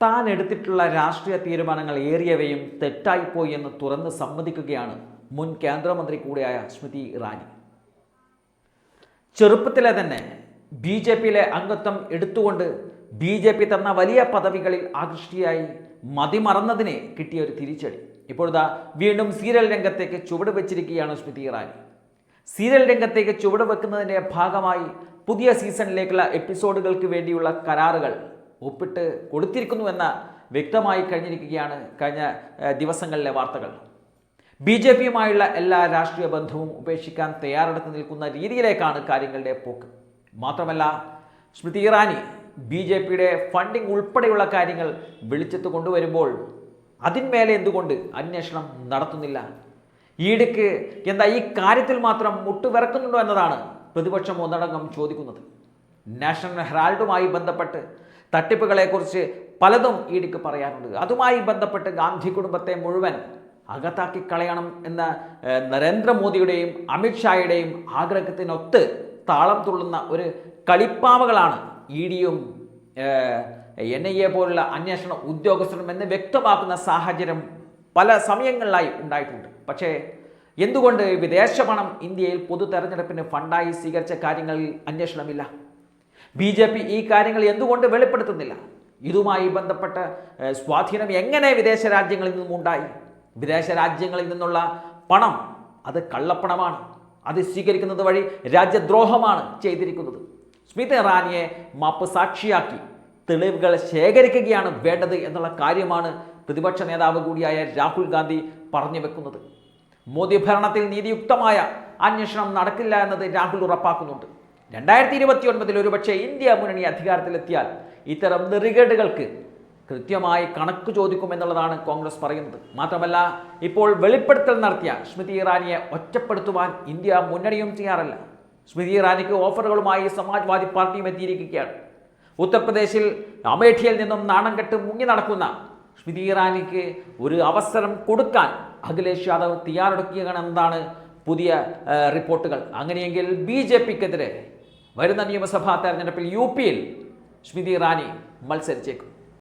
താൻ എടുത്തിട്ടുള്ള രാഷ്ട്രീയ തീരുമാനങ്ങൾ ഏറിയവയും തെറ്റായിപ്പോയി എന്ന് തുറന്ന് സമ്മതിക്കുകയാണ് മുൻ കേന്ദ്രമന്ത്രി കൂടിയായ സ്മൃതി ഇറാനി. ചെറുപ്പത്തിലെ തന്നെ ബി ജെ പിയിലെ അംഗത്വം എടുത്തുകൊണ്ട് ബി ജെ പി തന്ന വലിയ പദവികളിൽ ആകൃഷ്ടിയായി മതിമറന്നതിനെ കിട്ടിയ ഒരു തിരിച്ചടി. ഇപ്പോഴതാ വീണ്ടും സീരിയൽ രംഗത്തേക്ക് ചുവട് വെച്ചിരിക്കുകയാണ് സ്മൃതി ഇറാനി. സീരിയൽ രംഗത്തേക്ക് ചുവട് വെക്കുന്നതിന്റെ ഭാഗമായി പുതിയ സീസണിലേക്കുള്ള എപ്പിസോഡുകൾക്ക് വേണ്ടിയുള്ള കരാറുകൾ ഒപ്പിട്ട് കൊടുത്തിരിക്കുന്നുവെന്ന വ്യക്തമായി കഴിഞ്ഞിരിക്കുകയാണ് കഴിഞ്ഞ ദിവസങ്ങളിലെ വാർത്തകൾ. ബി ജെ പിയുമായുള്ള എല്ലാ രാഷ്ട്രീയ ബന്ധവും ഉപേക്ഷിക്കാൻ തയ്യാറെടുത്ത് നിൽക്കുന്ന രീതിയിലേക്കാണ് കാര്യങ്ങളുടെ പോക്ക്. മാത്രമല്ല സ്മൃതി ഇറാനി ബി ജെ പിയുടെ ഫണ്ടിംഗ് ഉൾപ്പെടെയുള്ള കാര്യങ്ങൾ വെളിച്ചത്ത് കൊണ്ടുവരുമ്പോൾ അതിന്മേലെ എന്തുകൊണ്ട് അന്വേഷണം നടത്തുന്നില്ല? ഈടുക്ക് എന്താ ഈ കാര്യത്തിൽ മാത്രം മുട്ടുവിറക്കുന്നുണ്ടോ എന്നതാണ് പ്രതിപക്ഷം ഒന്നടങ്കം ചോദിക്കുന്നത്. നാഷണൽ ഹെറാൾഡുമായി ബന്ധപ്പെട്ട് തട്ടിപ്പുകളെക്കുറിച്ച് പലതും ഈടിക്ക് പറയാനുണ്ട്. അതുമായി ബന്ധപ്പെട്ട് ഗാന്ധി കുടുംബത്തെ മുഴുവൻ അകത്താക്കി കളയണം എന്ന നരേന്ദ്രമോദിയുടെയും അമിത്ഷായുടെയും ആഗ്രഹത്തിനൊത്ത് താളം തുള്ളുന്ന ഒരു കളിപ്പാവകളാണ് ഇ ഡിയും എൻ ഐ എ പോലുള്ള അന്വേഷണ ഉദ്യോഗസ്ഥരും എന്ന് വ്യക്തമാക്കുന്ന സാഹചര്യം പല സമയങ്ങളിലായി ഉണ്ടായിട്ടുണ്ട്. പക്ഷേ എന്തുകൊണ്ട് വിദേശ പണം ഇന്ത്യയിൽ പൊതു തെരഞ്ഞെടുപ്പിന് ഫണ്ടായി സ്വീകരിച്ച കാര്യങ്ങളിൽ അന്വേഷണമില്ല? ബി ജെ പി ഈ കാര്യങ്ങൾ എന്തുകൊണ്ട് വെളിപ്പെടുത്തുന്നില്ല? ഇതുമായി ബന്ധപ്പെട്ട സ്വാധീനം എങ്ങനെ വിദേശ രാജ്യങ്ങളിൽ നിന്നും ഉണ്ടായി? വിദേശ രാജ്യങ്ങളിൽ നിന്നുള്ള പണം അത് കള്ളപ്പണമാണ്. അത് സ്വീകരിക്കുന്നത് വഴി രാജ്യദ്രോഹമാണ് ചെയ്തിരിക്കുന്നത്. സ്മിത ഇറാനിയെ മാപ്പ് സാക്ഷിയാക്കി തെളിവുകൾ ശേഖരിക്കുകയാണ് വേണ്ടത് എന്നുള്ള കാര്യമാണ് പ്രതിപക്ഷ നേതാവ് കൂടിയായ രാഹുൽ ഗാന്ധി പറഞ്ഞു വെക്കുന്നത്. മോദി ഭരണത്തിൽ നീതിയുക്തമായ അന്വേഷണം നടക്കില്ല എന്നത് രാഹുൽ ഉറപ്പാക്കുന്നുണ്ട്. രണ്ടായിരത്തി ഇരുപത്തി ഒൻപതിൽ ഒരുപക്ഷെ ഇന്ത്യ മുന്നണി അധികാരത്തിലെത്തിയാൽ ഇത്തരം നെറികേടുകൾക്ക് കൃത്യമായി കണക്ക് ചോദിക്കുമെന്നുള്ളതാണ് കോൺഗ്രസ് പറയുന്നത്. മാത്രമല്ല ഇപ്പോൾ വെളിപ്പെടുത്തൽ നടത്തിയ സ്മൃതി ഇറാനിയെ ഒറ്റപ്പെടുത്തുവാൻ ഇന്ത്യ മുന്നണിയും ചെയ്യാറല്ല സ്മൃതി ഇറാനിക്ക് ഓഫറുകളുമായി സമാജ്വാദി പാർട്ടിയും എത്തിയിരിക്കുകയാണ്. ഉത്തർപ്രദേശിൽ അമേഠിയിൽ നിന്നും നാണം കെട്ട് മുങ്ങി നടക്കുന്ന സ്മൃതി ഇറാനിക്ക് ഒരു അവസരം കൊടുക്കാൻ അഖിലേഷ് യാദവ് തയ്യാറെടുക്കുകയാണെന്നതാണ് പുതിയ റിപ്പോർട്ടുകൾ. അങ്ങനെയെങ്കിൽ ബി ജെ പിക്കെതിരെ വരുന്ന നിയമസഭാ തെരഞ്ഞെടുപ്പിൽ യു പിയിൽ സ്മൃതി ഇറാനി മത്സരിച്ചേക്കും.